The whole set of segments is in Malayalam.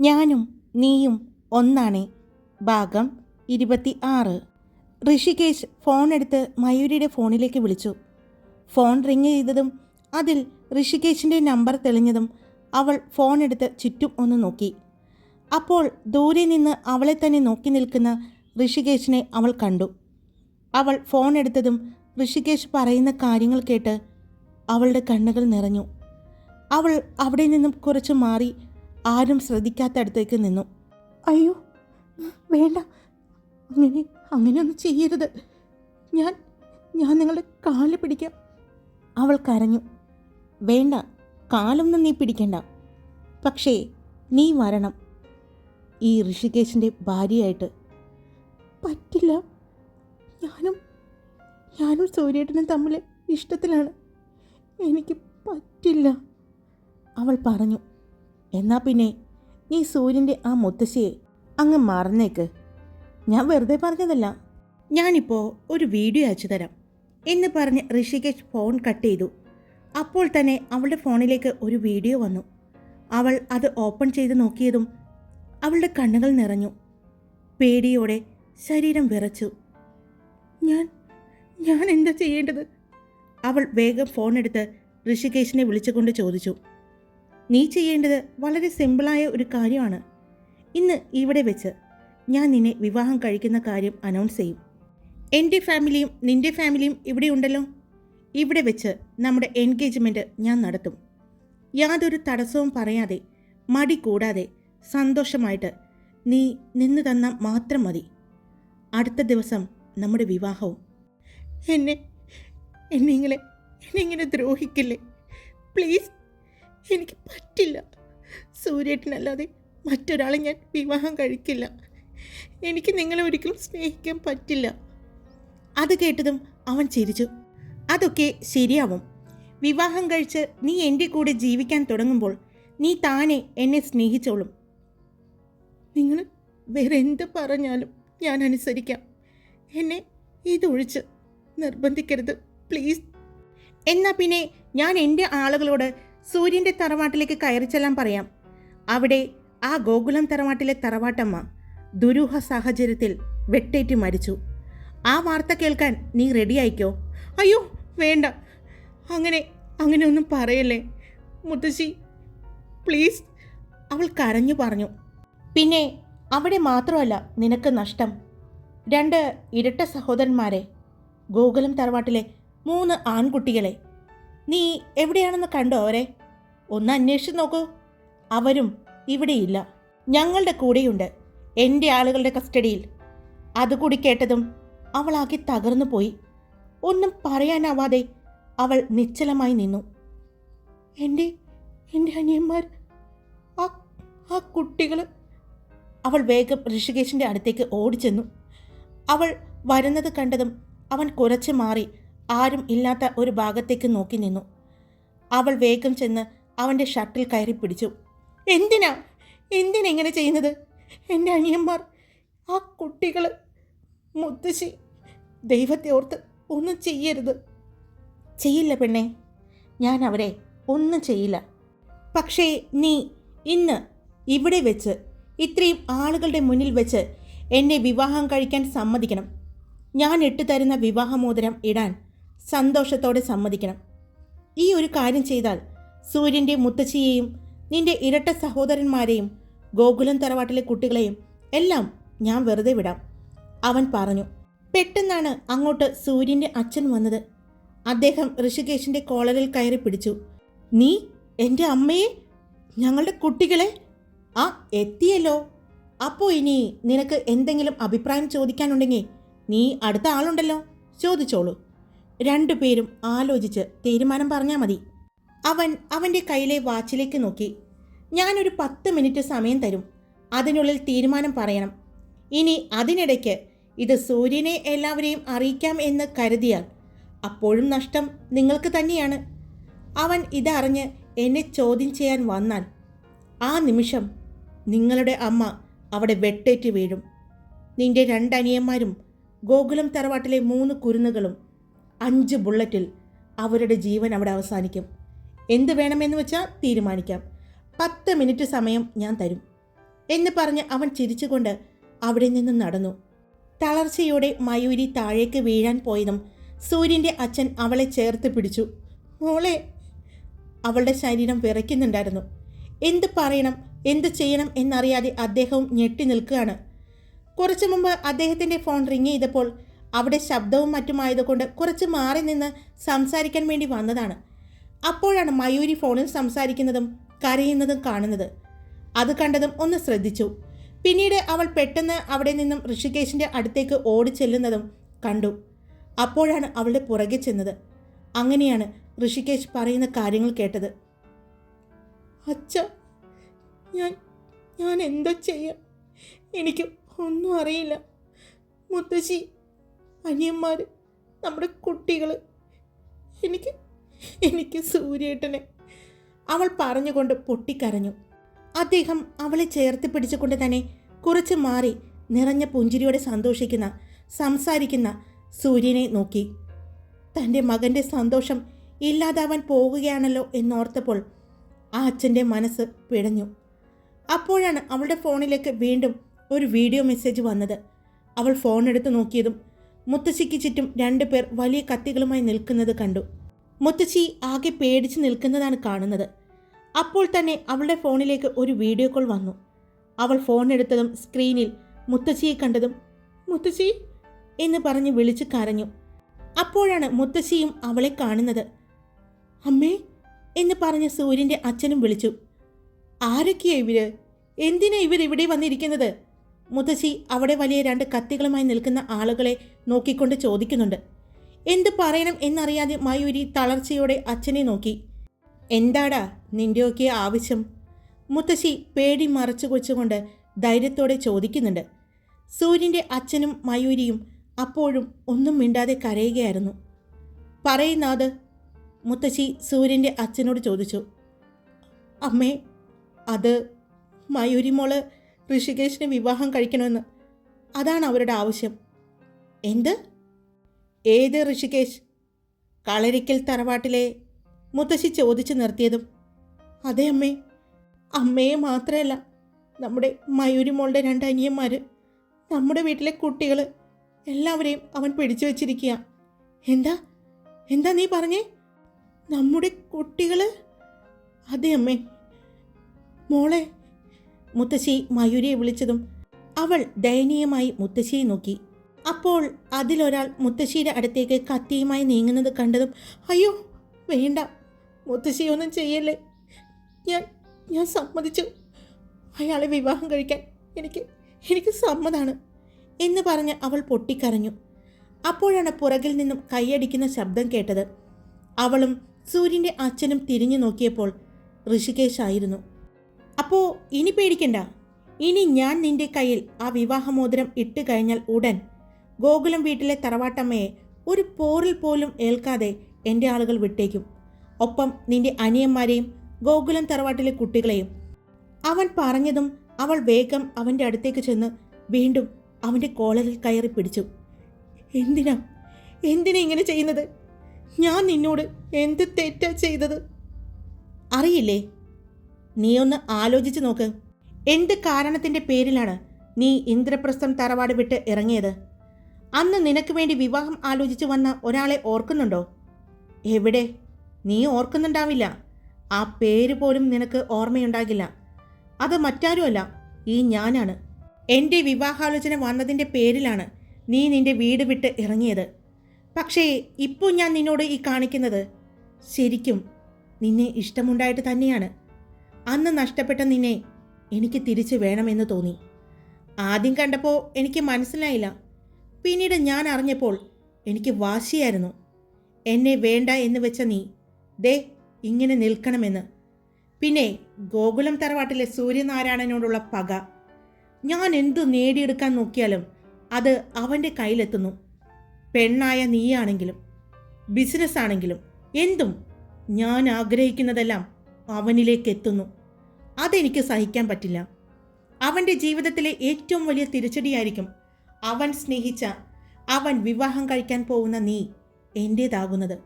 ഞാനും നീയും ഒന്നാണേ. ഭാഗം ഇരുപത്തി ആറ് ഋഷികേശ് ഫോൺ എടുത്ത് മയൂരിയുടെ ഫോണിലേക്ക് വിളിച്ചു. ഫോൺ റിങ് ചെയ്തതും അതിൽ ഋഷികേശിന്റെ നമ്പർ തെളിഞ്ഞതും അവൾ ഫോൺ എടുത്ത് ചുറ്റും ഒന്ന് നോക്കി. അപ്പോൾ ദൂരെ നിന്ന് അവളെ തന്നെ നോക്കി നിൽക്കുന്ന ഋഷികേശിനെ അവൾ കണ്ടു. അവൾ ഫോൺ എടുത്തതും ഋഷികേശ് പറയുന്ന കാര്യങ്ങൾ കേട്ട് അവളുടെ കണ്ണുകൾ നിറഞ്ഞു. അവൾ അവിടെ നിന്നും കുറച്ച് മാറി ആരും ശ്രദ്ധിക്കാത്തടത്തേക്ക് നിന്നു. അയ്യോ വേണ്ട. അങ്ങനെ അങ്ങനെയൊന്നും ചെയ്യരുത്. ഞാൻ ഞാൻ നിങ്ങളുടെ കാൽ പിടിക്കാം. അവൾ കരഞ്ഞു. വേണ്ട കാലൊന്നും നീ പിടിക്കണ്ട. പക്ഷേ നീ വരണം. ഈ ഋഷികേശിന്റെ ഭാര്യയായിട്ട്. പറ്റില്ല. ഞാനും ഞാനും സൂര്യേട്ടനും തമ്മിൽ ഇഷ്ടത്തിലാണ്. എനിക്ക് പറ്റില്ല. അവൾ പറഞ്ഞു. എന്നാ പിന്നെ നീ സൂര്യന്റെ ആ മുത്തശ്ശിയെ അങ്ങ് മറന്നേക്ക്. ഞാൻ വെറുതെ പറഞ്ഞതല്ല. ഞാനിപ്പോൾ ഒരു വീഡിയോ അയച്ചു തരാം. എന്ന് പറഞ്ഞ് ഋഷികേഷ് ഫോൺ കട്ട് ചെയ്തു. അപ്പോൾ തന്നെ അവളുടെ ഫോണിലേക്ക് ഒരു വീഡിയോ വന്നു. അവൾ അത് ഓപ്പൺ ചെയ്ത് നോക്കിയതും അവളുടെ കണ്ണുകൾ നിറഞ്ഞു. പേടിയോടെ ശരീരം വിറച്ചു. ഞാൻ ഞാൻ എന്താ ചെയ്യേണ്ടത്? അവൾ വേഗം ഫോൺ എടുത്ത് ഋഷികേശിനെ വിളിച്ചുകൊണ്ട് ചോദിച്ചു. നീ ചെയ്യേണ്ടത് വളരെ സിമ്പിളായ ഒരു കാര്യമാണ്. ഇന്ന് ഇവിടെ വെച്ച് ഞാൻ നിന്നെ വിവാഹം കഴിക്കുന്ന കാര്യം അനൗൺസ് ചെയ്യും. എന്റെ ഫാമിലിയും നിന്റെ ഫാമിലിയും ഇവിടെ ഉണ്ടല്ലോ. ഇവിടെ വെച്ച് നമ്മുടെ എൻഗേജ്മെന്റ് ഞാൻ നടത്തും. യാതൊരു തടസ്സവും പറയാതെ മടി കൂടാതെ സന്തോഷമായിട്ട് നീ നിന്ന് തന്ന മാത്രം മതി. അടുത്ത ദിവസം നമ്മുടെ വിവാഹവും. എന്നെ എന്നെ ഇങ്ങനെ എന്നെ ഇങ്ങനെ ദ്രോഹിക്കില്ലേ? പ്ലീസ് എനിക്ക് പറ്റില്ല. സൂര്യേട്ടനല്ലാതെ മറ്റൊരാളെ ഞാൻ വിവാഹം കഴിക്കില്ല. എനിക്ക് നിങ്ങളെ ഒരിക്കലും സ്നേഹിക്കാൻ പറ്റില്ല. അത് കേട്ടതും അവൻ ചിരിച്ചു. അതൊക്കെ ശരിയാവും. വിവാഹം കഴിച്ച് നീ എന്റെ കൂടെ ജീവിക്കാൻ തുടങ്ങുമ്പോൾ നീ താനെ എന്നെ സ്നേഹിച്ചോളും. നിങ്ങൾ വേറെ എന്ത് പറഞ്ഞാലും ഞാൻ അനുസരിക്കാം. എന്നെ ഇതൊഴിച്ച് നിർബന്ധിക്കരുത് പ്ലീസ്. എന്നാൽ പിന്നെ ഞാൻ എന്റെ ആളുകളോട് സൂര്യന്റെ തറവാട്ടിലേക്ക് കയറി ചെല്ലാൻ പറയാം. അവിടെ ആ ഗോകുലം തറവാട്ടിലെ തറവാട്ടമ്മ ദുരൂഹ സാഹചര്യത്തിൽ വെട്ടേറ്റ് മരിച്ചു. ആ വാർത്ത കേൾക്കാൻ നീ റെഡിയായിക്കോ അയ്യോ വേണ്ട. അങ്ങനെ അങ്ങനെ ഒന്നും പറയല്ലേ. മുത്തശ്ശി പ്ലീസ് അവൾ കരഞ്ഞു പറഞ്ഞു. പിന്നെ അവിടെ മാത്രമല്ല നിനക്ക് നഷ്ടം. രണ്ട് ഇരട്ട സഹോദരന്മാരെ ഗോകുലം തറവാട്ടിലെ മൂന്ന് ആൺകുട്ടികളെ. നീ എവിടെയാണെന്ന് കണ്ടോ അവരെ? ഒന്ന് അന്വേഷിച്ച് നോക്കൂ. അവരും ഇവിടെയില്ല. ഞങ്ങളുടെ കൂടെയുണ്ട് എന്റെ ആളുകളുടെ കസ്റ്റഡിയിൽ. അതുകൂടി കേട്ടതും അവളാകെ തകർന്നു പോയി. ഒന്നും പറയാനാവാതെ അവൾ നിശ്ചലമായി നിന്നു. എന്റെ എന്റെ അനിയന്മാർ ആ ആ കുട്ടികൾ അവൾ വേഗം ഋഷികേശിന്റെ അടുത്തേക്ക് ഓടിച്ചെന്നു. അവൾ വരുന്നത് കണ്ടതും അവൻ കുറച്ച് മാറി ആരും ഇല്ലാത്ത ഒരു ഭാഗത്തേക്ക് നോക്കി നിന്നു. അവൾ വേഗം ചെന്ന് അവന്റെ ഷർട്ടിൽ കയറി പിടിച്ചു. എന്തിനാ? എന്തിനെങ്ങനെ ചെയ്യുന്നത്? എന്റെ അനിയന്മാർ ആ കുട്ടികൾ മുത്തശ്ശി ദൈവത്തെ ഓർത്ത് ഒന്നും ചെയ്യരുത്. ചെയ്യില്ല പെണ്ണെ ഞാൻ അവരെ ഒന്നും ചെയ്യില്ല. പക്ഷേ നീ ഇന്ന് ഇവിടെ വെച്ച് ഇത്രയും ആളുകളുടെ മുന്നിൽ വെച്ച് എന്നെ വിവാഹം കഴിക്കാൻ സമ്മതിക്കണം. ഞാൻ ഇട്ടു തരുന്ന വിവാഹമോതിരം ഇടാൻ സന്തോഷത്തോടെ സമ്മതിക്കണം. ഈ ഒരു കാര്യം ചെയ്താൽ സൂര്യന്റെ മുത്തച്ഛിയെയും നിന്റെ ഇരട്ട സഹോദരന്മാരെയും ഗോകുലം തറവാട്ടിലെ കുട്ടികളെയും എല്ലാം ഞാൻ വെറുതെ വിടാം. അവൻ പറഞ്ഞു പെട്ടെന്നാണ് അങ്ങോട്ട് സൂര്യന്റെ അച്ഛൻ വന്നത്. അദ്ദേഹം ഋഷികേശിന്റെ കോളറിൽ കയറി പിടിച്ചു. നീ എന്റെ അമ്മയെ? ഞങ്ങളുടെ കുട്ടികളെ? ആ എത്തിയല്ലോ. അപ്പോൾ ഇനി നിനക്ക് എന്തെങ്കിലും അഭിപ്രായം ചോദിക്കാനുണ്ടെങ്കിൽ നീ അടുത്ത ആളുണ്ടല്ലോ. ചോദിച്ചോളൂ. രണ്ടുപേരും ആലോചിച്ച് തീരുമാനം പറഞ്ഞാൽ മതി. അവൻ അവന്റെ കയ്യിലെ വാച്ചിലേക്ക് നോക്കി. ഞാനൊരു പത്ത് മിനിറ്റ് സമയം തരും. അതിനുള്ളിൽ തീരുമാനം പറയണം. ഇനി അതിനിടയ്ക്ക് ഇത് സൂര്യനെ എല്ലാവരെയും അറിയിക്കാം എന്ന് കരുതിയാൽ അപ്പോഴും നഷ്ടം നിങ്ങൾക്ക് തന്നെയാണ്. അവൻ ഇതറിഞ്ഞ് എന്നെ ചോദ്യം ചെയ്യാൻ വന്നാൽ ആ നിമിഷം നിങ്ങളുടെ അമ്മ അവിടെ വെട്ടേറ്റ് വീഴും. നിന്റെ രണ്ടനിയന്മാരും ഗോകുലം തറവാട്ടിലെ മൂന്ന് കുരുന്നുകളും അഞ്ച് ബുള്ളറ്റിൽ അവരുടെ ജീവൻ അവിടെ അവസാനിക്കും. എന്ത് വേണമെന്ന് വെച്ചാൽ തീരുമാനിക്കാം. പത്ത് മിനിറ്റ് സമയം ഞാൻ തരും. എന്ന് പറഞ്ഞ് അവൻ ചിരിച്ചുകൊണ്ട് അവിടെ നിന്ന് നടന്നു. തളർച്ചയോടെ മയൂരി താഴേക്ക് വീഴാൻ പോയതും സൂര്യന്റെ അച്ഛൻ അവളെ ചേർത്ത് പിടിച്ചു. മോളെ അവളുടെ ശരീരം വിറയ്ക്കുന്നുണ്ടായിരുന്നു. എന്ത് പറയണം എന്ത് ചെയ്യണം എന്നറിയാതെ അദ്ദേഹവും ഞെട്ടി നിൽക്കുകയാണ്. കുറച്ചു മുമ്പ് അദ്ദേഹത്തിന്റെ ഫോൺ റിങ് ചെയ്തപ്പോൾ അവിടെ ശബ്ദവും മറ്റുമായതുകൊണ്ട് കുറച്ച് മാറി നിന്ന് സംസാരിക്കാൻ വേണ്ടി വന്നതാണ്. അപ്പോഴാണ് മയൂരി ഫോണിൽ സംസാരിക്കുന്നതും കരയുന്നതും കാണുന്നത്. അത് കണ്ടതും ഒന്ന് ശ്രദ്ധിച്ചു. പിന്നീട് അവൾ പെട്ടെന്ന് അവിടെ നിന്നും ഋഷികേശിന്റെ അടുത്തേക്ക് ഓടി ചെല്ലുന്നതും കണ്ടു. അപ്പോഴാണ് അവളുടെ പുറകെ ചെന്നത്. അങ്ങനെയാണ് ഋഷികേശ് പറയുന്ന കാര്യങ്ങൾ കേട്ടത്. അച്ഛ ഞാൻ ഞാൻ എന്താ ചെയ്യാം? എനിക്ക് ഒന്നും അറിയില്ല. മുത്തശ്ശി അനിയന്മാർ നമ്മുടെ കുട്ടികൾ എനിക്ക് എനിക്ക് സൂര്യേട്ടനെ. അവൾ പറഞ്ഞുകൊണ്ട് പൊട്ടിക്കരഞ്ഞു. അദ്ദേഹം അവളെ ചേർത്ത് പിടിച്ചുകൊണ്ട് തന്നെ കുറച്ച് മാറി നിറഞ്ഞ പുഞ്ചിരിയോടെ സന്തോഷിക്കുന്ന സംസാരിക്കുന്ന സൂര്യനെ നോക്കി. തന്റെ മകന്റെ സന്തോഷം ഇല്ലാതാവാൻ പോകുകയാണല്ലോ എന്നോർത്തപ്പോൾ ആ അച്ഛന്റെ മനസ്സ് പിടഞ്ഞു. അപ്പോഴാണ് അവളുടെ ഫോണിലേക്ക് വീണ്ടും ഒരു വീഡിയോ മെസ്സേജ് വന്നത്. അവൾ ഫോൺ എടുത്ത് നോക്കിയതും മുത്തശ്ശിക്ക് ചുറ്റും രണ്ടു പേർ വലിയ കത്തികളുമായി നിൽക്കുന്നത് കണ്ടു. മുത്തശ്ശി ആകെ പേടിച്ച് നിൽക്കുന്നതാണ് കാണുന്നത്. അപ്പോൾ തന്നെ അവളുടെ ഫോണിലേക്ക് ഒരു വീഡിയോ കോൾ വന്നു. അവൾ ഫോൺ എടുത്തതും സ്ക്രീനിൽ മുത്തശ്ശിയെ കണ്ടതും മുത്തശ്ശി എന്ന് പറഞ്ഞ് വിളിച്ചു കരഞ്ഞു. അപ്പോഴാണ് മുത്തശ്ശിയും അവളെ കാണുന്നത്. അമ്മേ എന്ന് പറഞ്ഞ് സൂര്യന്റെ അച്ഛനും വിളിച്ചു. ആരൊക്കെയാ ഇവർ? എന്തിനാ ഇവർ ഇവിടെ വന്നിരിക്കുന്നത്? മുത്തശ്ശി അവിടെ വലിയ രണ്ട് കത്തികളുമായി നിൽക്കുന്ന ആളുകളെ നോക്കിക്കൊണ്ട് ചോദിക്കുന്നുണ്ട്. എന്ത് പറയണം എന്നറിയാതെ മയൂരി തളർച്ചയോടെ അച്ഛനെ നോക്കി. എന്താടാ നിന്റെയൊക്കെ ആവശ്യം? മുത്തശ്ശി പേടി മറച്ചു കൊച്ചുകൊണ്ട് ധൈര്യത്തോടെ ചോദിക്കുന്നുണ്ട്. സൂര്യന്റെ അച്ഛനും മയൂരിയും അപ്പോഴും ഒന്നും മിണ്ടാതെ കരയുകയായിരുന്നു. പറയുന്നത് മുത്തശ്ശി സൂര്യന്റെ അച്ഛനോട് ചോദിച്ചു. അമ്മേ അത് മയൂരി മോൾ ഋഷികേശിനെ വിവാഹം കഴിക്കണമെന്ന്. അതാണ് അവരുടെ ആവശ്യം. എന്ത്? ഏത് ഋഷികേശ്? കളരിക്കൽ തറവാട്ടിലെ മുത്തശ്ശി ചോദിച്ചു നിർത്തിയതും അതെ അമ്മേ അമ്മയെ മാത്രമല്ല നമ്മുടെ മയൂരി മോളുടെ രണ്ട് അനിയന്മാർ നമ്മുടെ വീട്ടിലെ കുട്ടികൾ എല്ലാവരെയും അവൻ പിടിച്ചു വച്ചിരിക്കുക എന്താ? എന്താ നീ പറഞ്ഞേ? നമ്മുടെ കുട്ടികൾ അതെ അമ്മേ. മോളെ. മുത്തശ്ശി മയൂരിയെ വിളിച്ചതും അവൾ ദയനീയമായി മുത്തശ്ശിയെ നോക്കി. അപ്പോൾ അതിലൊരാൾ മുത്തശ്ശിയുടെ അടുത്തേക്ക് കത്തിയുമായി നീങ്ങുന്നത് കണ്ടതും അയ്യോ വേണ്ട മുത്തശ്ശിയൊന്നും ചെയ്യല്ലേ? ഞാൻ ഞാൻ സമ്മതിച്ചു. അയാളെ വിവാഹം കഴിക്കാൻ എനിക്ക് എനിക്ക് സമ്മതാണ് എന്ന് പറഞ്ഞ് അവൾ പൊട്ടിക്കരഞ്ഞു. അപ്പോഴാണ് പുറകിൽ നിന്നും കൈയടിക്കുന്ന ശബ്ദം കേട്ടത്. അവളും സൂര്യന്റെ അച്ഛനും തിരിഞ്ഞു നോക്കിയപ്പോൾ ഋഷികേശ് ആയിരുന്നു അപ്പോൾ ഇനി പേടിക്കണ്ട. ഇനി ഞാൻ നിന്റെ കയ്യിൽ ആ വിവാഹമോതിരം ഇട്ട് കഴിഞ്ഞാൽ ഉടൻ ഗോകുലം വീട്ടിലെ തറവാട്ടമ്മയെ ഒരു പോറിൽ പോലും ഏൽക്കാതെ എന്റെ ആളുകൾ വിട്ടേക്കും. ഒപ്പം നിന്റെ അനിയന്മാരെയും ഗോകുലം തറവാട്ടിലെ കുട്ടികളെയും അവൻ പറഞ്ഞതും അവൾ വേഗം അവന്റെ അടുത്തേക്ക് ചെന്ന് വീണ്ടും അവന്റെ കോളറിൽ കയറി പിടിച്ചു. എന്തിനാ? എന്തിനാ ഇങ്ങനെ ചെയ്യുന്നത്? ഞാൻ നിന്നോട് എന്ത് തെറ്റാ ചെയ്തത്? അറിയില്ലേ? നീ ഒന്ന് ആലോചിച്ച് നോക്ക്. എന്ത് കാരണത്തിന്റെ പേരിലാണ് നീ ഇന്ദ്രപ്രസ്ഥം തറവാട് വിട്ട് ഇറങ്ങിയത്? അന്ന് നിനക്ക് വേണ്ടി വിവാഹം ആലോചിച്ച് വന്ന ഒരാളെ ഓർക്കുന്നുണ്ടോ? എവിടെ? നീ ഓർക്കുന്നുണ്ടാവില്ല. ആ പേര് പോലും നിനക്ക് ഓർമ്മയുണ്ടാകില്ല. അത് മറ്റാരുമല്ല ഈ ഞാനാണ്. എന്റെ വിവാഹാലോചന വന്നതിന്റെ പേരിലാണ് നീ നിന്റെ വീട് വിട്ട് ഇറങ്ങിയത്. പക്ഷേ ഇപ്പോൾ ഞാൻ നിന്നോട് ഈ കാണിക്കുന്നത്. ശരിക്കും നിന്നെ ഇഷ്ടമുണ്ടായിട്ട് തന്നെയാണ്. അന്ന് നഷ്ടപ്പെട്ട നിന്നെ എനിക്ക് തിരിച്ചു വേണമെന്ന് തോന്നി. ആദ്യം കണ്ടപ്പോൾ എനിക്ക് മനസ്സിലായില്ല. പിന്നീട് ഞാൻ അറിഞ്ഞപ്പോൾ എനിക്ക് വാശിയായിരുന്നു. എന്നെ വേണ്ട എന്ന് വെച്ച നീ. ദേ ഇങ്ങനെ നിൽക്കണമെന്ന്. പിന്നെ ഗോകുലം തറവാട്ടിലെ സൂര്യനാരായണനോടുള്ള പക. ഞാൻ എന്തു നേടിയെടുക്കാൻ നോക്കിയാലും അത് അവന്റെ കയ്യിലെത്തുന്നു. പെണ്ണായ നീയാണെങ്കിലും ബിസിനസ് ആണെങ്കിലും എന്തും ഞാൻ ആഗ്രഹിക്കുന്നതെല്ലാം അവനിലേക്ക് എത്തുന്നു അതെനിക്ക് സഹിക്കാൻ പറ്റില്ല. അവന്റെ ജീവിതത്തിലെ ഏറ്റവും വലിയ തിരിച്ചടിയായിരിക്കും അവൻ സ്നേഹിച്ച അവൻ വിവാഹം കഴിക്കാൻ പോകുന്ന നീ എന്റേതാകുന്നത്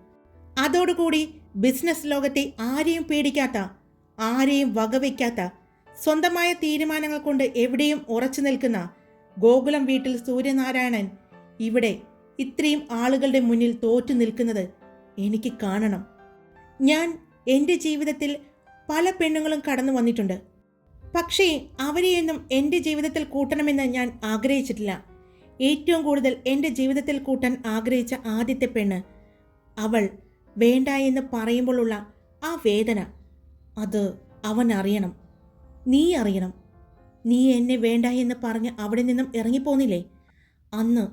അതോടുകൂടി ബിസിനസ് ലോകത്തെ ആരെയും പേടിക്കാത്ത ആരെയും വകവയ്ക്കാത്ത സ്വന്തമായ തീരുമാനങ്ങൾ കൊണ്ട് എവിടെയും ഉറച്ചു നിൽക്കുന്ന ഗോകുലം വീട്ടിൽ സൂര്യനാരായണൻ ഇവിടെ ഇത്രയും ആളുകളുടെ മുന്നിൽ തോറ്റു നിൽക്കുന്നത് എനിക്ക് കാണണം. ഞാൻ എന്റെ ജീവിതത്തിൽ പല പെണ്ണുങ്ങളും കടന്നു വന്നിട്ടുണ്ട്. പക്ഷേ അവരെയൊന്നും എന്റെ ജീവിതത്തിൽ കൂട്ടണമെന്ന് ഞാൻ ആഗ്രഹിച്ചിട്ടില്ല. ഏറ്റവും കൂടുതൽ എന്റെ ജീവിതത്തിൽ കൂട്ടാൻ ആഗ്രഹിച്ച ആദ്യത്തെ പെണ്ണ് അവൾ വേണ്ട എന്ന് പറയുമ്പോഴുള്ള ആ വേദന അത് അവൻ അറിയണം നീ അറിയണം. നീ എന്നെ വേണ്ട എന്ന് പറഞ്ഞ് അവിടെ നിന്നും ഇറങ്ങിപ്പോന്നില്ലേ? അന്ന്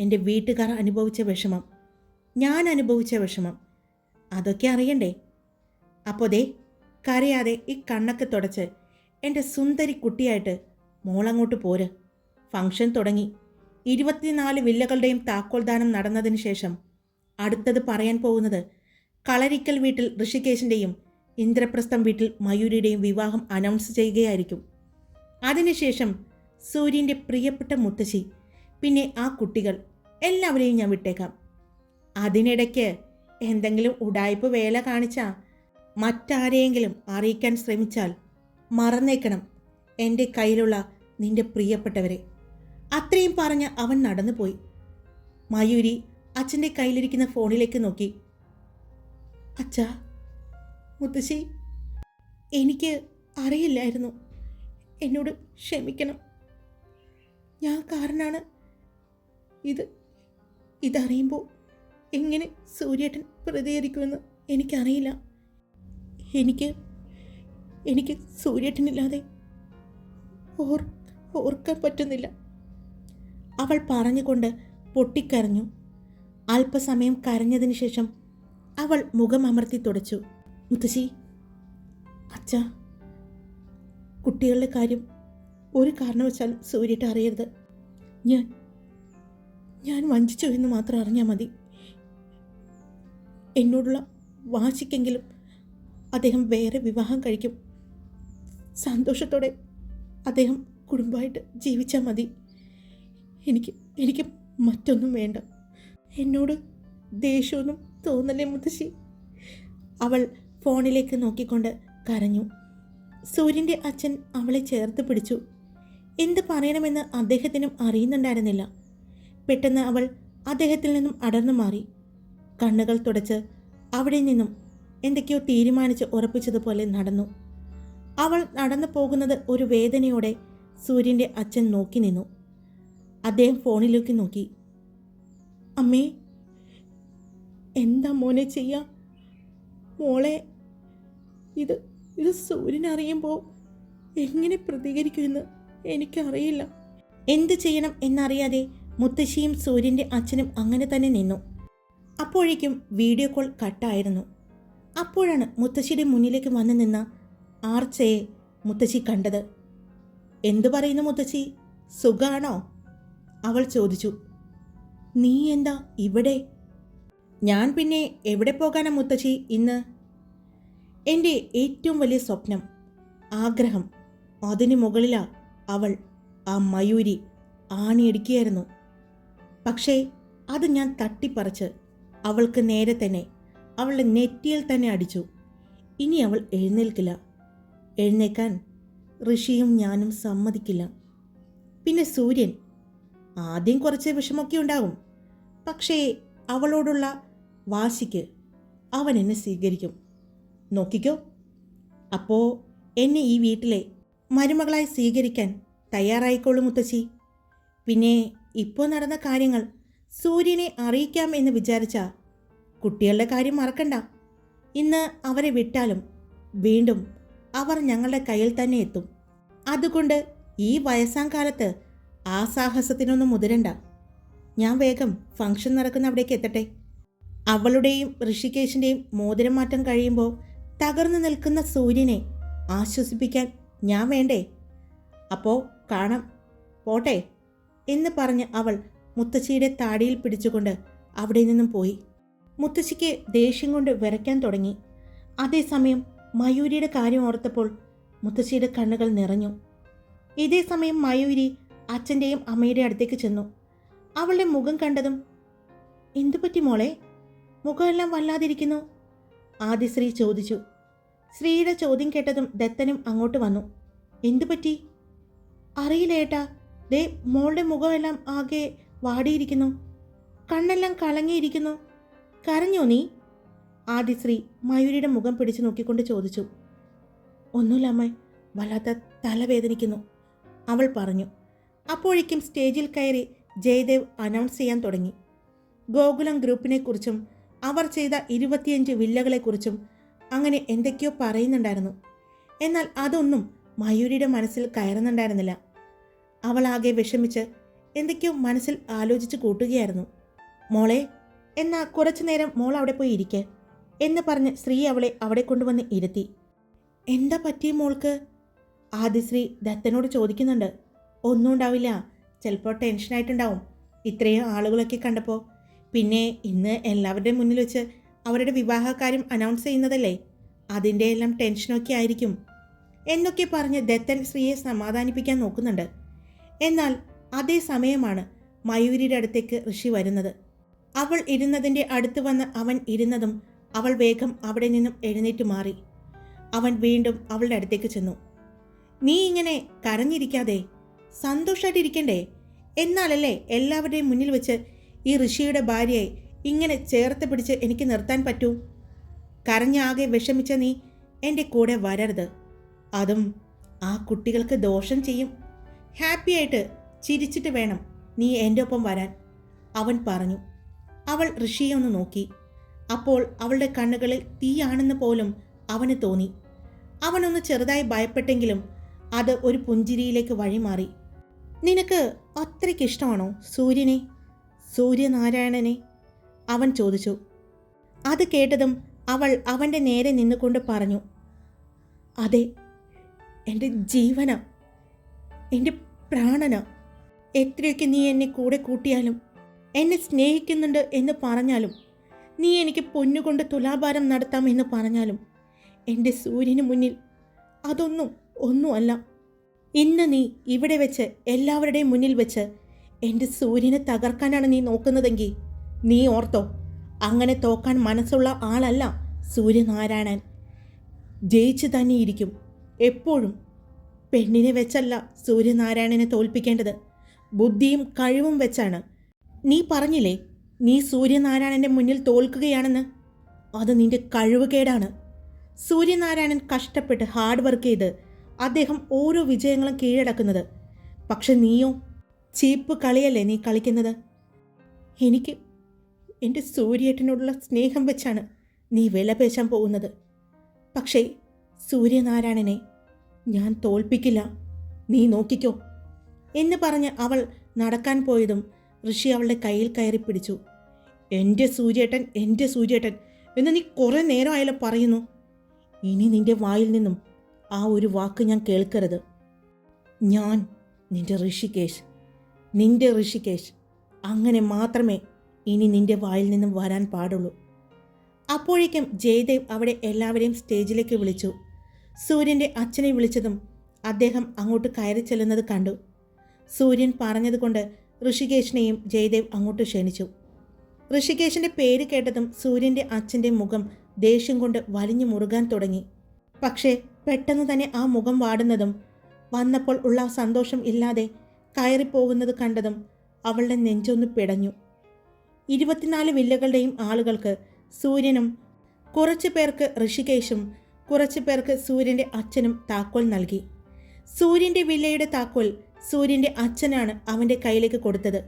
എന്റെ വീട്ടുകാർ അനുഭവിച്ച വിഷമം ഞാൻ അനുഭവിച്ച വിഷമം. അതൊക്കെ അറിയണ്ടേ? അപ്പോൾ ദേ കരയാതെ ഈ കണ്ണൊക്കെ തുടച്ച് എന്റെ സുന്ദരി കുട്ടിയായിട്ട് മോളങ്ങോട്ട് പോര്. ഫങ്ഷൻ തുടങ്ങി. ഇരുപത്തിനാല് വില്ലകളുടെയും താക്കോൽദാനം നടന്നതിന് ശേഷം അടുത്തത് പറയാൻ പോകുന്നത് കളരിക്കൽ വീട്ടിൽ ഋഷികേശിന്റെയും ഇന്ദ്രപ്രസ്ഥം വീട്ടിൽ മയൂരിയുടെയും വിവാഹം അനൗൺസ് ചെയ്യുകയായിരിക്കും. അതിനുശേഷം സൂര്യന്റെ പ്രിയപ്പെട്ട മുത്തശ്ശി പിന്നെ ആ കുട്ടികൾ എല്ലാവരെയും ഞാൻ വിട്ടേക്കാം. അതിനിടയ്ക്ക് എന്തെങ്കിലും ഉടായ്പ വേല കാണിച്ചാൽ മറ്റാരെയെങ്കിലും അറിയിക്കാൻ ശ്രമിച്ചാൽ മറന്നേക്കണം എന്റെ കയ്യിലുള്ള നിന്റെ പ്രിയപ്പെട്ടവരെ. അത്രയും പറഞ്ഞ് അവൻ നടന്നുപോയി. മയൂരി അച്ഛന്റെ കയ്യിലിരിക്കുന്ന ഫോണിലേക്ക് നോക്കി. അച്ഛാ മുത്തശ്ശി എനിക്ക് അറിയില്ലായിരുന്നു. എന്നോട് ക്ഷമിക്കണം. ഞാൻ കാരണമാണ് ഇത് ഇതറിയുമ്പോൾ എങ്ങനെ സൂര്യേട്ടൻ പ്രതികരിക്കുമെന്ന് എനിക്കറിയില്ല. എനിക്ക് എനിക്ക് സൂര്യേട്ടനില്ലാതെ ഓർ ഓർക്കാൻ പറ്റുന്നില്ല. അവൾ പറഞ്ഞുകൊണ്ട് പൊട്ടിക്കരഞ്ഞു. അല്പസമയം കരഞ്ഞതിനു ശേഷം അവൾ മുഖം അമർത്തി തുടച്ചു. മുത്തശ്ശി അച്ഛ കുട്ടികളുടെ കാര്യം ഒരു കാരണവശാലും സൂര്യട്ട് അറിയരുത്. ഞാൻ ഞാൻ വഞ്ചിച്ചു എന്ന് മാത്രം അറിഞ്ഞാൽ മതി. എന്നോടുള്ള വാശിക്കെങ്കിലും അദ്ദേഹം വേറെ വിവാഹം കഴിക്കും. സന്തോഷത്തോടെ അദ്ദേഹം കുടുംബമായിട്ട് ജീവിച്ചാൽ മതി. എനിക്ക് എനിക്ക് മറ്റൊന്നും വേണ്ട. എന്നോട് ദേഷ്യമൊന്നും തോന്നലേ മുത്തശ്ശി? അവൾ ഫോണിലേക്ക് നോക്കിക്കൊണ്ട് കരഞ്ഞു. സൂര്യന്റെ അച്ഛൻ അവളെ ചേർത്ത് പിടിച്ചു. എന്ത് പറയണമെന്ന് അദ്ദേഹത്തിനും അറിയുന്നുണ്ടായിരുന്നില്ല. പെട്ടെന്ന് അവൾ അദ്ദേഹത്തിൽ നിന്നും അടർന്നു മാറി. കണ്ണുകൾ തുടച്ച് അവിടെ നിന്നും എന്തൊക്കെയോ തീരുമാനിച്ച് ഉറപ്പിച്ചതുപോലെ നടന്നു. അവൾ നടന്നു പോകുന്നത് ഒരു വേദനയോടെ സൂര്യന്റെ അച്ഛൻ നോക്കി നിന്നു. അദ്ദേഹം ഫോണിലേക്ക് നോക്കി. അമ്മേ എന്താ മോനെ ചെയ്യാം? മോളെ ഇത് ഇത് സൂര്യനറിയുമ്പോൾ എങ്ങനെ പ്രതികരിക്കുമെന്ന് എനിക്കറിയില്ല. എന്ത് ചെയ്യണം എന്നറിയാതെ മുത്തശ്ശിയും സൂര്യന്റെ അച്ഛനും അങ്ങനെ തന്നെ നിന്നു. അപ്പോഴേക്കും വീഡിയോ കോൾ കട്ടായിരുന്നു. അപ്പോഴാണ് മുത്തശ്ശിയുടെ മുന്നിലേക്ക് വന്നു നിന്ന ആർച്ചയെ മുത്തശ്ശി കണ്ടത്. എന്തു പറയുന്നു മുത്തശ്ശി? സുഖാണോ? അവൾ ചോദിച്ചു നീ എന്താ ഇവിടെ? ഞാൻ പിന്നെ എവിടെ പോകാനാ മുത്തശ്ശി ഇന്ന്? എന്റെ ഏറ്റവും വലിയ സ്വപ്നം ആഗ്രഹം അതിനു മുകളിലാ അവൾ ആ മയൂരി ആണിയടിക്കുകയായിരുന്നു. പക്ഷേ അത് ഞാൻ തട്ടിപ്പറിച്ച് അവൾക്ക് നേരെ തന്നെ അവളുടെ നെറ്റിയിൽ തന്നെ അടിച്ചു. ഇനി അവൾ എഴുന്നേൽക്കില്ല. എഴുന്നേക്കാൻ ഋഷിയും ഞാനും സമ്മതിക്കില്ല. പിന്നെ സൂര്യൻ ആദ്യം കുറച്ച് വിഷമൊക്കെ ഉണ്ടാകും. പക്ഷേ അവളോടുള്ള വാശിക്ക് അവൻ എന്നെ സ്വീകരിക്കും. നോക്കിക്കോ. അപ്പോൾ എന്നെ ഈ വീട്ടിലെ മരുമകളായി സ്വീകരിക്കാൻ തയ്യാറായിക്കോളൂ മുത്തശ്ശി. പിന്നെ ഇപ്പോൾ നടന്ന കാര്യങ്ങൾ സൂര്യനെ അറിയിക്കാം എന്ന് വിചാരിച്ച കുട്ടികളുടെ കാര്യം മറക്കണ്ട. ഇന്ന് അവരെ വിട്ടാലും വീണ്ടും അവർ ഞങ്ങളുടെ കയ്യിൽ തന്നെ എത്തും. അതുകൊണ്ട് ഈ വയസ്സാം കാലത്ത് ആ സാഹസത്തിനൊന്നും മുതിരണ്ട. ഞാൻ വേഗം ഫംഗ്ഷൻ നടക്കുന്ന അവിടേക്ക് എത്തട്ടെ. അവളുടെയും ഋഷികേശിന്റെയും മോതിരം മാറ്റം കഴിയുമ്പോൾ തകർന്നു നിൽക്കുന്ന സൂര്യനെ ആശ്വസിപ്പിക്കാൻ ഞാൻ വേണ്ടേ? അപ്പോൾ കാണാം. പോട്ടെ എന്ന് പറഞ്ഞ് അവൾ മുത്തശ്ശിയുടെ താടിയിൽ പിടിച്ചുകൊണ്ട് അവിടെ നിന്നും പോയി. മുത്തശ്ശിക്ക് ദേഷ്യം കൊണ്ട് വിറയ്ക്കാൻ തുടങ്ങി. അതേസമയം മയൂരിയുടെ കാര്യം ഓർത്തപ്പോൾ മുത്തശ്ശിയുടെ കണ്ണുകൾ നിറഞ്ഞു. ഇതേ സമയം മയൂരി അച്ഛന്റെയും അമ്മയുടെ അടുത്തേക്ക് ചെന്നു. അവളുടെ മുഖം കണ്ടതും എന്തു പറ്റി മോളെ? മുഖമെല്ലാം വല്ലാതിരിക്കുന്നു? ആദിശ്രീ ചോദിച്ചു. ശ്രീയുടെ ചോദ്യം കേട്ടതും ദത്തനും അങ്ങോട്ട് വന്നു. എന്തു പറ്റി അറിയില്ല ഏട്ടാ. ദേ മോളുടെ മുഖമെല്ലാം ആകെ വാടിയിരിക്കുന്നു. കണ്ണെല്ലാം കലങ്ങിയിരിക്കുന്നു. കരഞ്ഞോ നീ? ആദിശ്രീ മയൂരിയുടെ മുഖം പിടിച്ചു നോക്കിക്കൊണ്ട് ചോദിച്ചു. ഒന്നുമില്ല അമ്മ വല്ലാത്ത തലവേദനിക്കുന്നു അവൾ പറഞ്ഞു. അപ്പോഴേക്കും സ്റ്റേജിൽ കയറി ജയദേവ് അനൗൺസ് ചെയ്യാൻ തുടങ്ങി. ഗോകുലം ഗ്രൂപ്പിനെക്കുറിച്ചും അവർ ചെയ്ത ഇരുപത്തിയഞ്ച് വില്ലകളെക്കുറിച്ചും അങ്ങനെ എന്തൊക്കെയോ പറയുന്നുണ്ടായിരുന്നു. എന്നാൽ അതൊന്നും മയൂരിയുടെ മനസ്സിൽ കയറുന്നുണ്ടായിരുന്നില്ല. അവൾ ആകെ വിഷമിച്ച് എന്തൊക്കെയോ മനസ്സിൽ ആലോചിച്ച് കൂട്ടുകയായിരുന്നു. മോളെ എന്നാ കുറച്ചു നേരം മോൾ അവിടെ പോയി ഇരിക്കെ എന്ന് പറഞ്ഞ് സ്ത്രീ അവളെ അവിടെ കൊണ്ടുവന്ന് ഇരുത്തി. എന്താ പറ്റിയ മോൾക്ക്? ആദിശ്രീ ദത്തനോട് ചോദിക്കുന്നുണ്ട്. ഒന്നും ഉണ്ടാവില്ല. ചിലപ്പോൾ ടെൻഷനായിട്ടുണ്ടാവും ഇത്രയും ആളുകളൊക്കെ കണ്ടപ്പോൾ പിന്നെ ഇന്ന് എല്ലാവരുടെയും മുന്നിൽ വെച്ച് അവരുടെ വിവാഹകാര്യം അനൗൺസ് ചെയ്യുന്നതല്ലേ? അതിന്റെ എല്ലാം ടെൻഷനൊക്കെ ആയിരിക്കും. എന്നൊക്കെ പറഞ്ഞ് ദത്തൻ ശ്രീയെ സമാധാനിപ്പിക്കാൻ നോക്കുന്നുണ്ട്. എന്നാൽ അതേ സമയമാണ് മയൂരിയുടെ അടുത്തേക്ക് ഋഷി വരുന്നത്. അവൾ ഇരുന്നതിന്റെ അടുത്ത് വന്ന് അവൻ ഇരുന്നതും അവൾ വേഗം അവിടെ നിന്നും എഴുന്നേറ്റ് മാറി. അവൻ വീണ്ടും അവളുടെ അടുത്തേക്ക് ചെന്നു. നീ ഇങ്ങനെ കരഞ്ഞിരിക്കാതെ സന്തോഷമായിട്ടിരിക്കണ്ടേ എന്നാലല്ലേ എല്ലാവരുടെയും മുന്നിൽ വെച്ച് ഈ ഋഷിയുടെ ഭാര്യയെ ഇങ്ങനെ ചേർത്ത് പിടിച്ച് എനിക്ക് നിർത്താൻ പറ്റൂ? കരഞ്ഞാകെ വിഷമിച്ച നീ എന്റെ കൂടെ വരരുത്. അതും ആ കുട്ടികൾക്ക് ദോഷം ചെയ്യും. ഹാപ്പിയായിട്ട് ചിരിച്ചിട്ട് വേണം നീ എന്റെ ഒപ്പം വരാൻ. അവൻ പറഞ്ഞു. അവൾ ഋഷിയെ ഒന്ന് നോക്കി. അപ്പോൾ അവളുടെ കണ്ണുകളിൽ തീയാണെന്ന് പോലും അവന് തോന്നി. അവനൊന്ന് ചെറുതായി ഭയപ്പെട്ടെങ്കിലും അത് ഒരു പുഞ്ചിരിയിലേക്ക് വഴിമാറി. നിനക്ക് അത്രയ്ക്ക് ഇഷ്ടമാണോ സൂര്യനെ? സൂര്യനാരായണനെ? അവൻ ചോദിച്ചു. അത് കേട്ടതും അവൾ അവന്റെ നേരെ നിന്നുകൊണ്ട് പറഞ്ഞു. അതെ എന്റെ ജീവന എന്റെ പ്രാണന. എത്രയൊക്കെ നീ എന്നെ കൂടെ കൂട്ടിയാലും എന്നെ സ്നേഹിക്കുന്നുണ്ട് എന്ന് പറഞ്ഞാലും നീ എനിക്ക് പൊന്നുകൊണ്ട് തുലാഭാരം നടത്താമെന്ന് പറഞ്ഞാലും എന്റെ സൂര്യന് മുന്നിൽ അതൊന്നും ഒന്നുമല്ല. ഇന്ന് നീ ഇവിടെ വെച്ച് എല്ലാവരുടെയും മുന്നിൽ വെച്ച് എന്റെ സൂര്യനെ തകർക്കാനാണ് നീ നോക്കുന്നതെങ്കിൽ നീ ഓർത്തോ അങ്ങനെ തോക്കാൻ മനസ്സുള്ള ആളല്ല സൂര്യനാരായണൻ. ജയിച്ചു തന്നെയിരിക്കും എപ്പോഴും പെണ്ണിനെ വെച്ചല്ല സൂര്യനാരായണനെ തോൽപ്പിക്കേണ്ടത്. ബുദ്ധിയും കഴിവും വെച്ചാണ്. നീ പറഞ്ഞില്ലേ നീ സൂര്യനാരായണന്റെ മുന്നിൽ തോൽക്കുകയാണെന്ന്? അത് നിന്റെ കഴിവുകേടാണ്. സൂര്യനാരായണൻ കഷ്ടപ്പെട്ട് ഹാർഡ് വർക്ക് ചെയ്ത് അദ്ദേഹം ഓരോ വിജയങ്ങളും കീഴടക്കുന്നത്. പക്ഷെ നീയോ ചീപ്പ് കളിയല്ലേ നീ കളിക്കുന്നത്? എനിക്ക് എന്റെ സൂര്യേട്ടനോടുള്ള സ്നേഹം വെച്ചാണ് നീ വിലപേശാൻ പോകുന്നത്. പക്ഷേ സൂര്യനാരായണനെ ഞാൻ തോൽപ്പിക്കില്ല. നീ നോക്കിക്കോ. എന്ന് പറഞ്ഞ് അവൾ നടക്കാൻ പോയതും ഋഷി അവളുടെ കയ്യിൽ കയറി പിടിച്ചു. എന്റെ സൂര്യേട്ടൻ എന്റെ സൂര്യേട്ടൻ എന്ന് നീ കുറേ നേരമായാലും പറയുന്നു. ഇനി നിന്റെ വായിൽ നിന്നും ആ ഒരു വാക്ക് ഞാൻ കേൾക്കരുത്. ഞാൻ നിന്റെ ഋഷികേശ്. നിന്റെ ഋഷികേശ്. അങ്ങനെ മാത്രമേ ഇനി നിന്റെ വായിൽ നിന്നും വരാൻ പാടുള്ളൂ. അപ്പോഴേക്കും ജയദേവ് അവിടെ എല്ലാവരെയും സ്റ്റേജിലേക്ക് വിളിച്ചു. സൂര്യന്റെ അച്ഛനെ വിളിച്ചതും അദ്ദേഹം അങ്ങോട്ട് കയറി ചെല്ലുന്നത് കണ്ടു. സൂര്യൻ പറഞ്ഞതുകൊണ്ട് ഋഷികേശിനെയും ജയദേവ് അങ്ങോട്ട് ക്ഷണിച്ചു. ഋഷികേശിന്റെ പേര് കേട്ടതും സൂര്യന്റെ അച്ഛന്റെ മുഖം ദേഷ്യം കൊണ്ട് വലിഞ്ഞു മുറുകാൻ തുടങ്ങി. പക്ഷേ പെട്ടെന്ന് തന്നെ ആ മുഖം വാടുന്നതും വന്നപ്പോൾ ഉള്ള സന്തോഷം ഇല്ലാതെ കയറിപ്പോകുന്നത് കണ്ടതും അവളുടെ നെഞ്ചൊന്ന് പിടഞ്ഞു. ഇരുപത്തിനാല് വില്ലകളുടെയും ആളുകൾക്ക് സൂര്യനും കുറച്ചു പേർക്ക് ഋഷികേശും കുറച്ചു പേർക്ക് സൂര്യന്റെ അച്ഛനും താക്കോൽ നൽകി. സൂര്യന്റെ വില്ലയുടെ താക്കോൽ സൂര്യന്റെ അച്ഛനാണ് അവന്റെ കയ്യിലേക്ക് കൊടുത്തത്.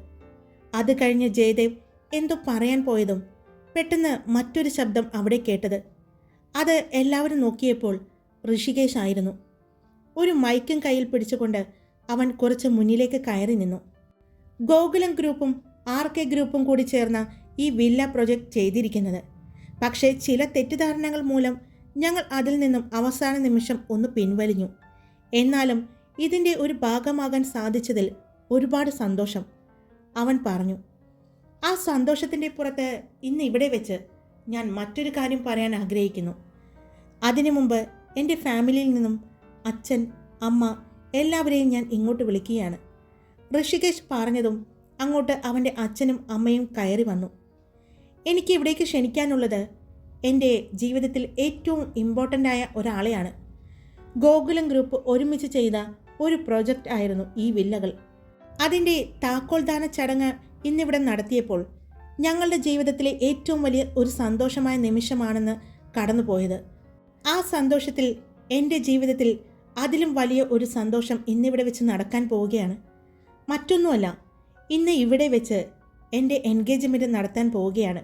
അത് കഴിഞ്ഞ് ജയദേവ് എന്തോ പറയാൻ പോയതും പെട്ടെന്ന് മറ്റൊരു ശബ്ദം അവിടെ കേട്ടത്. അത് എല്ലാവരും നോക്കിയപ്പോൾ ഋഷികേശ് ആയിരുന്നു. ഒരു മൈക്കും കയ്യിൽ പിടിച്ചുകൊണ്ട് അവൻ കുറച്ച് മുന്നിലേക്ക് കയറി നിന്നു. ഗോകുലം ഗ്രൂപ്പും ആർ കെ ഗ്രൂപ്പും കൂടി ചേർന്ന ഈ വില്ല പ്രൊജക്റ്റ് ചെയ്തിരിക്കുന്നത്. പക്ഷേ ചില തെറ്റിദ്ധാരണകൾ മൂലം ഞങ്ങൾ അതിൽ നിന്നും അവസാന നിമിഷം ഒന്ന് പിൻവലിഞ്ഞു. എന്നാലും ഇതിന്റെ ഒരു ഭാഗമാകാൻ സാധിച്ചതിൽ ഒരുപാട് സന്തോഷം. അവൻ പറഞ്ഞു ആ സന്തോഷത്തിന്റെ പുറത്ത് ഇന്ന് ഇവിടെ വെച്ച് ഞാൻ മറ്റൊരു കാര്യം പറയാൻ ആഗ്രഹിക്കുന്നു. അതിനു മുമ്പ് എന്റെ ഫാമിലിയിൽ നിന്നും അച്ഛൻ അമ്മ എല്ലാവരെയും ഞാൻ ഇങ്ങോട്ട് വിളിക്കുകയാണ്. ഋഷികേഷ് പറഞ്ഞതും അങ്ങോട്ട് അവന്റെ അച്ഛനും അമ്മയും കയറി വന്നു. എനിക്ക് ഇവിടേക്ക് ക്ഷണിക്കാനുള്ളത് എന്റെ ജീവിതത്തിൽ ഏറ്റവും ഇമ്പോർട്ടന്റ് ആയ ഒരാളെയാണ്. ഗോകുലം ഗ്രൂപ്പ് ഒരുമിച്ച് ചെയ്ത ഒരു പ്രോജക്റ്റ് ആയിരുന്നു ഈ വില്ലകൾ. അതിന്റെ താക്കോൽദാന ചടങ്ങ് ഇന്നിവിടെ നടത്തിയപ്പോൾ ഞങ്ങളുടെ ജീവിതത്തിലെ ഏറ്റവും വലിയ ഒരു സന്തോഷമായ നിമിഷമാണെന്ന് കടന്നുപോയത്. ആ സന്തോഷത്തിൽ എന്റെ ജീവിതത്തിൽ അതിലും വലിയ ഒരു സന്തോഷം ഇന്നിവിടെ വെച്ച് നടക്കാൻ പോവുകയാണ്. മറ്റൊന്നുമല്ല ഇന്ന് ഇവിടെ വെച്ച് എന്റെ എൻഗേജ്മെന്റ് നടത്താൻ പോവുകയാണ്.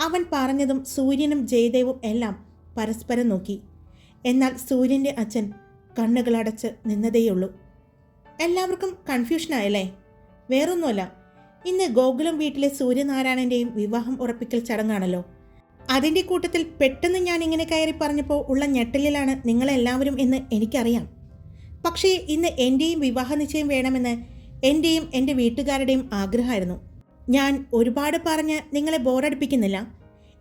അവൻ പറഞ്ഞതും സൂര്യനും ജയദേവും എല്ലാം പരസ്പരം നോക്കി. എന്നാൽ സൂര്യന്റെ അച്ഛൻ കണ്ണുകളടച്ച് നിന്നതേയുള്ളൂ. എല്ലാവർക്കും കൺഫ്യൂഷനായല്ലേ? വേറൊന്നുമല്ല ഇന്ന് ഗോകുലം വീട്ടിലെ സൂര്യനാരായണന്റെയും വിവാഹം ഉറപ്പിക്കൽ ചടങ്ങാണല്ലോ. അതിന്റെ കൂട്ടത്തിൽ പെട്ടെന്ന് ഞാൻ ഇങ്ങനെ കയറി പറഞ്ഞപ്പോൾ ഉള്ള ഞെട്ടലിലാണ് നിങ്ങളെല്ലാവരും എന്ന് എനിക്കറിയാം. പക്ഷേ ഇന്ന് എന്റെയും വിവാഹ നിശ്ചയം വേണമെന്ന് എന്റെയും എന്റെ വീട്ടുകാരുടെയും ആഗ്രഹമായിരുന്നു. ഞാൻ ഒരുപാട് പറഞ്ഞ് നിങ്ങളെ ബോറടിപ്പിക്കുന്നില്ല.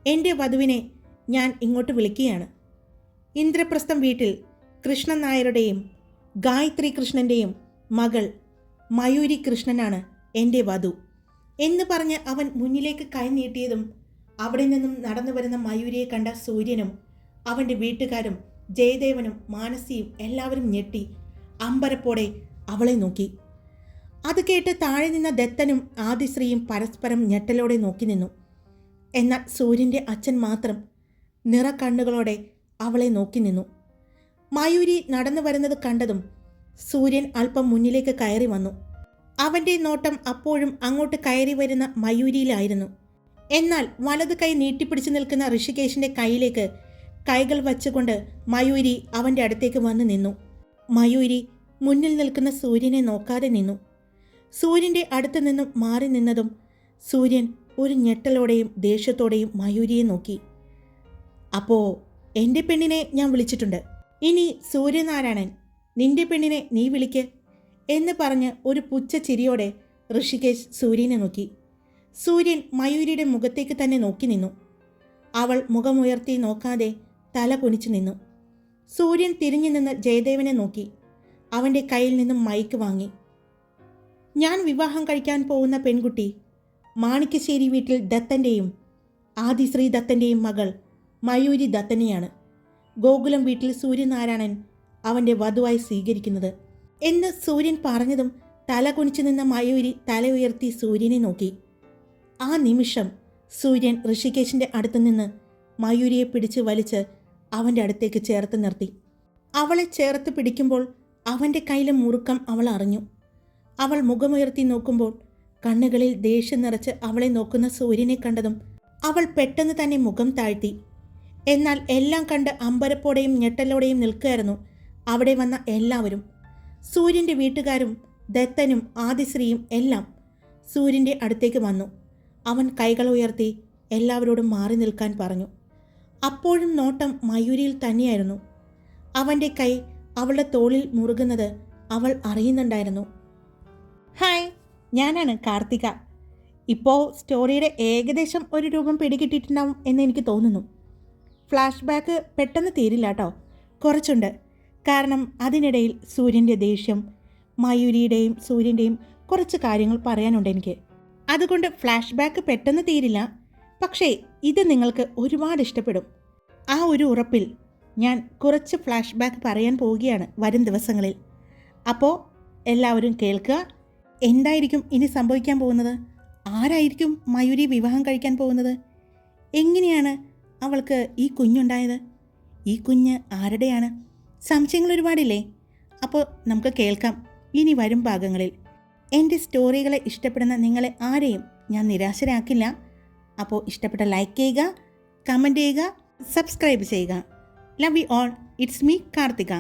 എന്റെ വധുവിനെ ഞാൻ ഇങ്ങോട്ട് വിളിക്കുകയാണ്. ഇന്ദ്രപ്രസ്ഥം വീട്ടിൽ കൃഷ്ണൻ നായരുടെയും ഗായത്രി കൃഷ്ണന്റെയും മകൾ മയൂരി കൃഷ്ണനാണ് എന്റെ വധു എന്ന് പറഞ്ഞ് അവൻ മുന്നിലേക്ക് കൈ നീട്ടിയതും അവിടെ നിന്നും നടന്നു വരുന്ന മയൂരിയെ കണ്ട സൂര്യനും അവന്റെ വീട്ടുകാരും ജയദേവനും മാനസിയും എല്ലാവരും ഞെട്ടി. അമ്പരപ്പോടെ അവളെ നോക്കി. അത് കേട്ട് താഴെ നിന്ന ദത്തനും ആദിശ്രീയും പരസ്പരം ഞെട്ടലോടെ നോക്കി നിന്നു. എന്നാൽ സൂര്യന്റെ അച്ഛൻ മാത്രം നിറക്കണ്ണുകളോടെ അവളെ നോക്കി നിന്നു. മയൂരി നടന്നു വരുന്നത് കണ്ടതും സൂര്യൻ അല്പം മുന്നിലേക്ക് കയറി വന്നു. അവന്റെ നോട്ടം അപ്പോഴും അങ്ങോട്ട് കയറി വരുന്ന മയൂരിയിലായിരുന്നു. എന്നാൽ വലത് കൈ നീട്ടിപ്പിടിച്ചു നിൽക്കുന്ന ഋഷികേശിന്റെ കൈയിലേക്ക് കൈകൾ വച്ചുകൊണ്ട് മയൂരി അവന്റെ അടുത്തേക്ക് വന്ന് നിന്നു. മയൂരി മുന്നിൽ നിൽക്കുന്ന സൂര്യനെ നോക്കാതെ നിന്നു. സൂര്യന്റെ അടുത്ത് നിന്നും മാറി നിന്നതും സൂര്യൻ ഒരു ഞെട്ടലോടെയും ദേഷ്യത്തോടെയും മയൂരിയെ നോക്കി. അപ്പോ എന്റെ പെണ്ണിനെ ഞാൻ വിളിച്ചിട്ടുണ്ട്. ഇനി സൂര്യനാരായണൻ നിന്റെ പെണ്ണിനെ നീ വിളിക്ക് എന്ന് പറഞ്ഞ് ഒരു പുച്ഛ ചിരിയോടെ ഋഷികേശ് സൂര്യനെ നോക്കി. സൂര്യൻ മയൂരിയുടെ മുഖത്തേക്ക് തന്നെ നോക്കി നിന്നു. അവൾ മുഖമുയർത്തി നോക്കാതെ തല കുനിച്ചു നിന്നു. സൂര്യൻ തിരിഞ്ഞു നിന്ന് ജയദേവനെ നോക്കി. അവന്റെ കയ്യിൽ നിന്നും മൈക്ക് വാങ്ങി. ഞാൻ വിവാഹം കഴിക്കാൻ പോകുന്ന പെൺകുട്ടി മാണിക്കശ്ശേരി വീട്ടിൽ ദത്തന്റെയും ആദിശ്രീ ദത്തന്റെയും മകൾ മയൂരി ദത്തനെയാണ്. ഗോകുലം വീട്ടിൽ സൂര്യനാരായണൻ അവന്റെ വധുവായി സ്വീകരിക്കുന്നത്. എന്ന് സൂര്യൻ പറഞ്ഞതും തല കുനിച്ചു നിന്ന മയൂരി തല ഉയർത്തി സൂര്യനെ നോക്കി. ആ നിമിഷം സൂര്യൻ ഋഷികേശിന്റെ അടുത്തു നിന്ന് മയൂരിയെ പിടിച്ച് വലിച്ച് അവന്റെ അടുത്തേക്ക് ചേർത്ത് നിർത്തി. അവളെ ചേർത്ത് പിടിക്കുമ്പോൾ അവന്റെ കയ്യിലെ മുറുക്കം അവൾ അറിഞ്ഞു. അവൾ മുഖമുയർത്തി നോക്കുമ്പോൾ കണ്ണുകളിൽ ദേഷ്യം നിറച്ച് അവളെ നോക്കുന്ന സൂര്യനെ കണ്ടതും അവൾ പെട്ടെന്ന് തന്നെ മുഖം താഴ്ത്തി. എന്നാൽ എല്ലാം കണ്ട് അമ്പരപ്പോടെയും ഞെട്ടലോടെയും നിൽക്കുകയായിരുന്നു അവിടെ വന്ന എല്ലാവരും. സൂര്യന്റെ വീട്ടുകാരും ദത്തനും ആദിശ്രീയും എല്ലാം സൂര്യന്റെ അടുത്തേക്ക് വന്നു. അവൻ കൈകൾ ഉയർത്തി എല്ലാവരോടും മാറി നിൽക്കാൻ പറഞ്ഞു. അപ്പോഴും നോട്ടം മയൂരിയിൽ തന്നെയായിരുന്നു. അവന്റെ കൈ അവളുടെ തോളിൽ മുറുകുന്നത് അവൾ അറിയുന്നുണ്ടായിരുന്നു. ഹായ് ഞാനാണ് കാർത്തിക. ഇപ്പോൾ സ്റ്റോറിയുടെ ഏകദേശം ഒരു രൂപം പിടികിട്ടിട്ടുണ്ടാവും എന്ന് എനിക്ക് തോന്നുന്നു. ഫ്ലാഷ് ബാക്ക് പെട്ടെന്ന് തീരില്ല കേട്ടോ കുറച്ചുണ്ട്. കാരണം അതിനിടയിൽ സൂര്യന്റെ ദേഷ്യം മയൂരിയുടെയും സൂര്യന്റെയും കുറച്ച് കാര്യങ്ങൾ പറയാനുണ്ട് എനിക്ക്. അതുകൊണ്ട് ഫ്ലാഷ് ബാക്ക് പെട്ടെന്ന് തീരില്ല. പക്ഷേ ഇത് നിങ്ങൾക്ക് ഒരുപാട് ഇഷ്ടപ്പെടും. ആ ഒരു ഉറപ്പിൽ ഞാൻ കുറച്ച് ഫ്ലാഷ് ബാക്ക് പറയാൻ പോവുകയാണ് വരും ദിവസങ്ങളിൽ. അപ്പോൾ എല്ലാവരും കേൾക്കുക. എന്തായിരിക്കും ഇനി സംഭവിക്കാൻ പോകുന്നത്? ആരായിരിക്കും മയൂരി വിവാഹം കഴിക്കാൻ പോകുന്നത്? എങ്ങനെയാണ് അവൾക്ക് ഈ കുഞ്ഞുണ്ടായത്? ഈ കുഞ്ഞ് ആരുടെയാണ്? സംശയങ്ങൾ ഒരുപാടില്ലേ? അപ്പോൾ നമുക്ക് കേൾക്കാം. ഇനി വരും ഭാഗങ്ങളിൽ. എന്റെ സ്റ്റോറികളെ ഇഷ്ടപ്പെടുന്ന നിങ്ങളെ ആരെയും ഞാൻ നിരാശരാക്കില്ല. അപ്പോൾ ഇഷ്ടപ്പെട്ട ലൈക്ക് ചെയ്യുക കമന്റ് ചെയ്യുക സബ്സ്ക്രൈബ് ചെയ്യുക. Love you all it's me Karthika